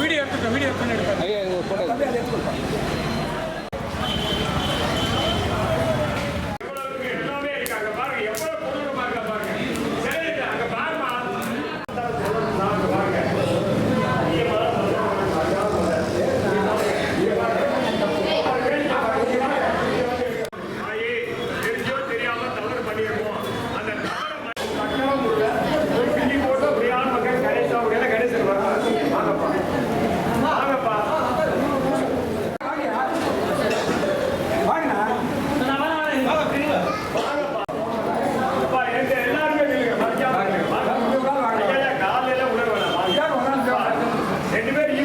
video எடுத்துட்டோம் video பண்ணி eldiven